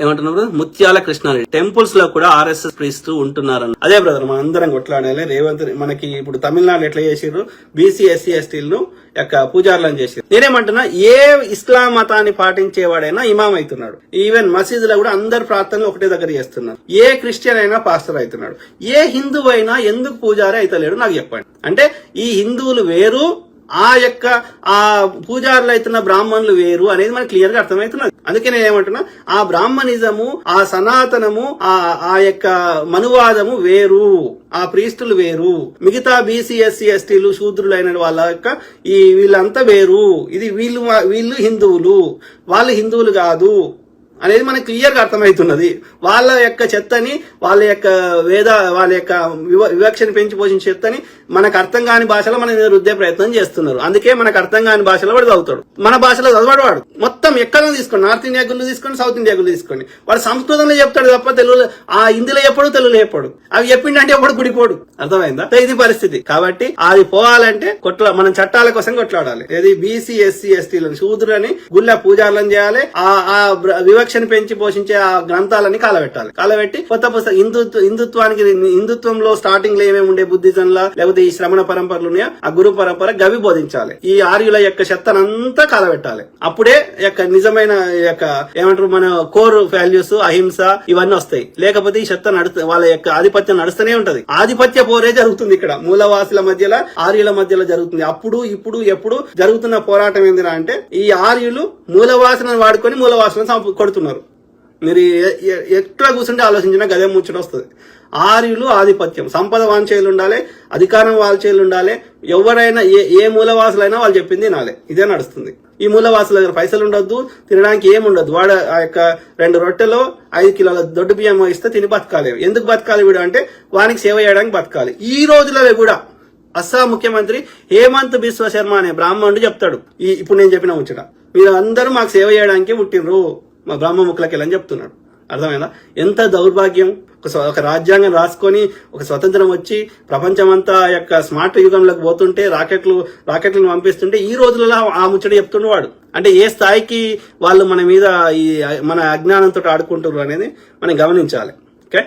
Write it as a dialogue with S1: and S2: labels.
S1: ఏమంటున్నారు ముత్యాల కృష్ణారెడ్డి. టెంపుల్స్లో కూడా ఆర్ఎస్ఎస్ ప్రీస్తు ఉంటున్నారు అదే బ్రదర్ మన అందరం కొట్లాడాలి. రేవంత్ మనకి ఇప్పుడు తమిళనాడు ఎట్లా చేసారు బీసీ ఎస్సీ ఎస్టీలను యొక్క పూజారులను చేసిర్రు. నేనేమంటున్నా ఏ ఇస్లాం మతాన్ని పాటించేవాడైనా ఇమాం అవుతున్నాడు. ఈవెన్ మసీదులో కూడా అందరు ప్రార్థనలు ఒకటే దగ్గర చేస్తున్నారు. ఏ క్రిస్టియన్ అయినా పాస్టర్ అవుతున్నాడు. ఏ హిందువు అయినా ఎందుకు పూజారి అయితలేడు? నాకు చెప్పండి. అంటే ఈ హిందువులు వేరు ఆ యొక్క ఆ పూజారులు అవుతున్న బ్రాహ్మణులు వేరు అనేది మనకి క్లియర్గా అర్థమవుతున్నది. అందుకే నేను ఏమంటున్నా ఆ బ్రాహ్మణిజము ఆ సనాతనము ఆ ఆ యొక్క మనువాదము వేరు ఆ ప్రీస్తులు వేరు. మిగతా బీసీ ఎస్సీ ఎస్టీలు శూద్రులైన వాళ్ళ యొక్క ఈ వీళ్ళంతా వేరు. ఇది వీళ్ళు వీళ్ళు హిందువులు. వాళ్ళు హిందువులు కాదు. అనేది మనకు క్లియర్గా అర్థమవుతున్నది. వాళ్ళ యొక్క చెత్తని వాళ్ళ యొక్క వేద వాళ్ళ యొక్క వివ- వివక్షని పెంచి పోషించే చెత్తని మనకు అర్థం కాని భాషలో మన మీద రుద్దే ప్రయత్నం చేస్తున్నారు. అందుకే మనకు అర్థం కాని భాషలో వాడు చదువుతాడు. మన భాషలో చదవడు వాడు. మొత్తం ఎక్కడ తీసుకోండి. నార్త్ ఇండియా గుళ్ళు తీసుకోండి సౌత్ ఇండియా గుళ్ళు తీసుకోండి. వాడు సంస్కృతంలో చెప్తాడు తప్ప తెలుగులో ఆ హిందీలో చెప్పడు తెలుగులో చెప్పడు. అవి చెప్పిండంటే ఎప్పుడు గుడిపోడు. అర్థమైందా? ఇది పరిస్థితి. కాబట్టి అది పోవాలంటే కొట్ల మనం చట్టాల కోసం కొట్లాడాలి. ఏది బీసీ ఎస్సీ ఎస్టీలను శూద్రులని గుళ్ళ పూజారులను చేయాలి. ఆ ఆ వివక్షని పెంచి పోషించే ఆ గ్రంథాలని కాలబెట్టాలి కాలబెట్టి కొత్త పుస్తకం హిందుత్వ హిందుత్వానికి హిందుత్వంలో స్టార్టింగ్లో ఏమేమి ఉండే బుద్ధిజంలా లేకపోతే ఈ శ్రమణ పరంపరలు ఆ గురు పరంపర గవి బోధించాలి. ఈ ఆర్యుల యొక్క చెత్తనంతా కాలబెట్టాలి అప్పుడే యొక్క నిజమైన యొక్క ఏమంటారు మన కోర్ వాల్యూస్ అహింస ఇవన్నీ వస్తాయి. లేకపోతే ఈ చెత్త నడుస్తు వాళ్ళ యొక్క ఆధిపత్యం నడుస్తూనే ఉంటది. ఆధిపత్య పోరే జరుగుతుంది ఇక్కడ. మూలవాసుల మధ్యలో ఆర్యుల మధ్యలో జరుగుతుంది. అప్పుడు ఇప్పుడు ఎప్పుడు జరుగుతున్న పోరాటం ఏందిరా అంటే ఈ ఆర్యులు మూలవాసనను వాడుకొని మూలవాసన సంపు- కొడుతున్నారు మీరు ఎట్లా కూర్చుంటే ఆలోచించినా గదే ముచ్చట వస్తుంది. ఆర్యులు ఆధిపత్యం. సంపద వాంఛేయులు ఉండాలి అధికారం వాంఛేయులు ఉండాలి ఎవరైనా ఏ ఏ మూలవాసులైనా వాళ్ళు చెప్పింది వినాలి ఇదే నడుస్తుంది. ఈ మూలవాసుల దగ్గర పైసలు ఉండొద్దు తినడానికి ఏమి ఉండదు వాడు ఆ యొక్క రెండు రొట్టెలో ఐదు కిలోల దొడ్డు బియ్యం ఇస్తే తిని బతకాలి ఎందుకు బతకాలి వీడు అంటే వానికి సేవ చేయడానికి బతకాలి. ఈ రోజులలో కూడా అస్సాం ముఖ్యమంత్రి హేమంత్ బిశ్వ శర్మ అనే బ్రాహ్మణుడు చెప్తాడు. ఈ ఇప్పుడు నేను చెప్పిన ముచ్చట. మీరు అందరూ మాకు సేవ చేయడానికి పుట్టినరు మా బ్రాహ్మ ముక్కలకి అని చెప్తున్నాడు. అర్థమైందా? ఎంత దౌర్భాగ్యం. ఒక ఒక రాజ్యాంగం రాసుకొని ఒక స్వతంత్రం వచ్చి ప్రపంచమంతా యొక్క స్మార్ట్ యుగంలోకి పోతుంటే రాకెట్లు రాకెట్లను పంపిస్తుంటే ఈ రోజులలో ఆ ముచ్చట చెప్తుండే వాడు. అంటే ఏ స్థాయికి వాళ్ళు మన మీద ఈ మన అజ్ఞానంతో ఆడుకుంటున్నారు అనేది మనం గమనించాలి. ఓకే?